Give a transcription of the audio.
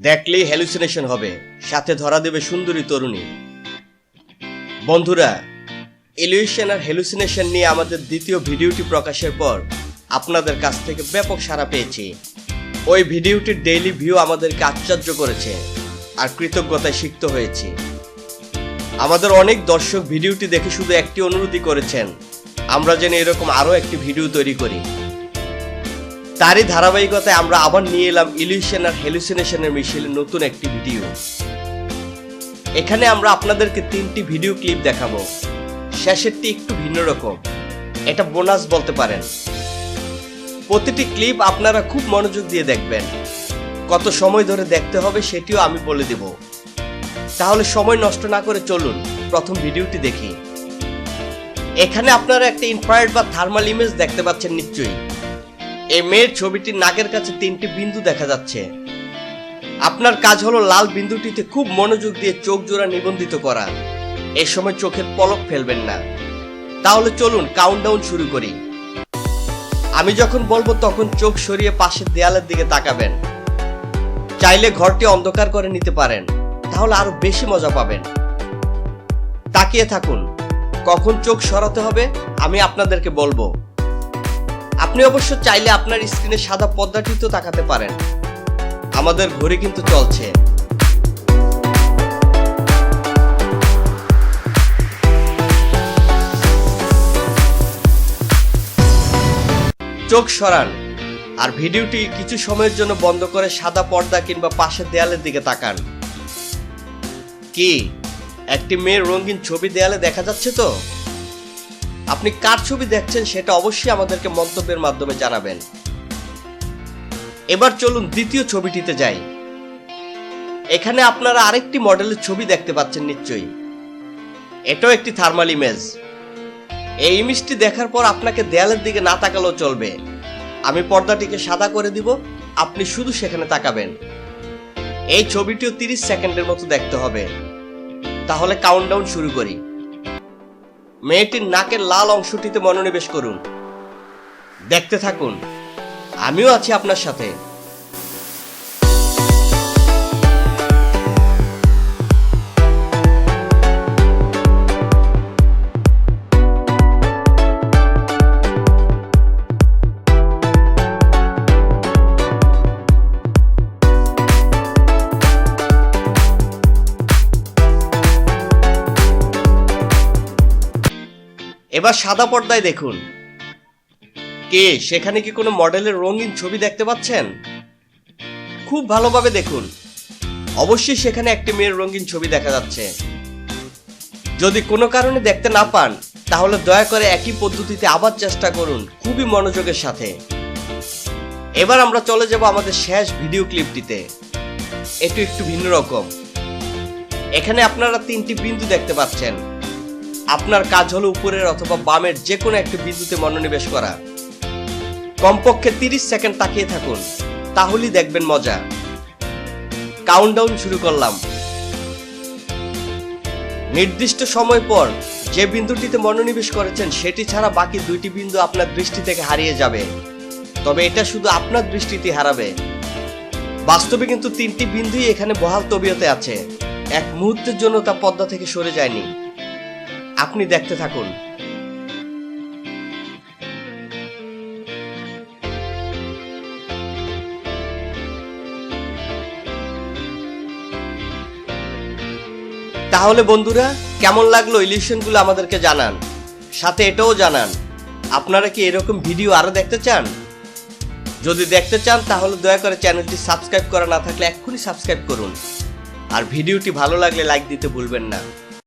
দেখলেই হ্যালুসিনেশন হবে। সাথে ধরা দেবে সুন্দরী তরুণী। বন্ধুরা ইলিউশন আর হ্যালুসিনেশন নিয়ে আমাদের দ্বিতীয় ভিডিওটি প্রকাশের পর আপনাদের কাছ থেকে ব্যাপক সাড়া পেয়েছি। ওই ভিডিওটির ডেইলি ভিউ আমাদেরকে আশ্চর্য করেছে আর কৃতজ্ঞতায় সিক্ত হয়েছি। আমাদের অনেক দর্শক ভিডিওটি দেখে শুধু একটি অনুরোধই করেছেন, আমরা যেন এরকম আরও একটি ভিডিও তৈরি করি। তারই ধারাবাহিকতায় আমরা আবার নিয়ে এলাম ইলিউশন আর হ্যালুসিনেশনের মিশেলে নতুন একটি ভিডিও এখানে আমরা আপনাদেরকে তিনটি ভিডিও ক্লিপ দেখাবো। শেষেরটি একটু ভিন্ন রকম। এটা বোনাস বলতে পারেন। প্রতিটি ক্লিপ আপনারা খুব মনোযোগ দিয়ে দেখবেন। কত সময় ধরে দেখতে হবে সেটিও আমি বলে দেব। তাহলে সময় নষ্ট না করে চলুন প্রথম ভিডিওটি দেখি। এখানে আপনারা একটা ইনফ্রারেড বা থার্মাল ইমেজ দেখতে পাচ্ছেন নিশ্চয়ই। এই মেয়ের ছবিটির নাকের কাছে তিনটি বিন্দু দেখা যাচ্ছে। আপনার কাজ হলো লাল বিন্দুটিতে খুব মনোযোগ দিয়ে চোখ জোড়া নিবন্ধিত করা। এ সময় চোখের পলক ফেলবেন না। তাহলে চলুন কাউন্টডাউন শুরু করি। আমি যখন বলব তখন চোখ সরিয়ে পাশের দেয়ালের দিকে তাকাবেন। চাইলে ঘরটি অন্ধকার করে নিতে পারেন। তাহলে আরও বেশি মজা পাবেন। তাকিয়ে থাকুন। কখন চোখ সরাতে হবে আমি আপনাদেরকে বলব। আপনি অবশ্য চাইলে আপনার স্ক্রিনে সাদা পর্দাটিতে তাকাতে পারেন। আমাদের ঘড়ি কিন্তু চলছে। চোখ সরান, আর ভিডিওটি কিছু সময়ের জন্য বন্ধ করে সাদা পর্দা কিংবা পাশের দেয়ালের দিকে তাকান। কি, একটি মেয়ের রঙিন ছবি দেয়ালে দেখা যাচ্ছে তো? আপনি কার ছবি দেখছেন সেটা অবশ্যই আমাদেরকে মন্তব্যের মাধ্যমে জানাবেন। এবার চলুন দ্বিতীয় ছবিটিতে যাই। এখানে আপনারা আরেকটি মডেলের ছবি দেখতে পাচ্ছেন নিশ্চয়ই। এটাও একটি থার্মাল ইমেজ এই ইমেজটি দেখার পর আপনাকে দেয়ালের দিকে না তাকালেও চলবে। আমি পর্দাটিকে সাদা করে দিব, আপনি শুধু সেখানে তাকাবেন। এই ছবিটিও তিরিশ সেকেন্ডের মতো দেখতে হবে। তাহলে কাউন্টডাউন শুরু করি। মেয়েটির নাকের লাল অংশটিতে মনোনিবেশ করুন। দেখতে থাকুন। আমিও আছি আপনার সাথে। এবার সাদা পর্দায় দেখুন। কে, সেখানে কি কোনো মডেলের রঙিন ছবি দেখতে পাচ্ছেন? খুব ভালোভাবে দেখুন। অবশ্যই সেখানে একটি মেয়ের রঙিন ছবি দেখা যাচ্ছে। যদি কোনো কারণে দেখতে না পান, তাহলে দয়া করে একই পদ্ধতিতে আবার চেষ্টা করুন খুবই মনোযোগের সাথে। এবার আমরা চলে যাব আমাদের শেষ ভিডিও ক্লিপটিতে। এটি একটু ভিন্ন রকম। এখানে আপনারা তিনটি বিন্দু দেখতে পাচ্ছেন। আপনার কাজ হলো উপরের অথবা বামের যে কোনো একটি বিন্দুতে মনোনিবেশ করা। কমপক্ষে তিরিশ সেকেন্ড তাকিয়ে থাকুন, তাহলেই দেখবেন মজা। কাউন্টডাউন শুরু করলাম। নির্দিষ্ট সময় পর যে বিন্দুটিতে মনোনিবেশ করেছেন, সেটি ছাড়া বাকি দুইটি বিন্দু আপনার দৃষ্টি থেকে হারিয়ে যাবে। তবে এটা শুধু আপনার দৃষ্টিতে হারাবে। বাস্তবে কিন্তু তিনটি বিন্দুই এখানে বহাল তবিয়তে আছে। এক মুহূর্তের জন্য তা পদ্মা থেকে সরে যায়নি। আপনি দেখতে থাকুন। তাহলে বন্ধুরা, কেমন লাগল ইলিউশনগুলো আমাদেরকে জানান? সাথে এটাও জানান, আপনারা কি এরকম ভিডিও আরও দেখতে চান? যদি দেখতে চান, তাহলে দয়া করে চ্যানেলটি সাবস্ক্রাইব করা না থাকলে এক্ষুনি সাবস্ক্রাইব করুন। আর ভিডিওটি ভালো লাগলে লাইক দিতে ভুলবেন না।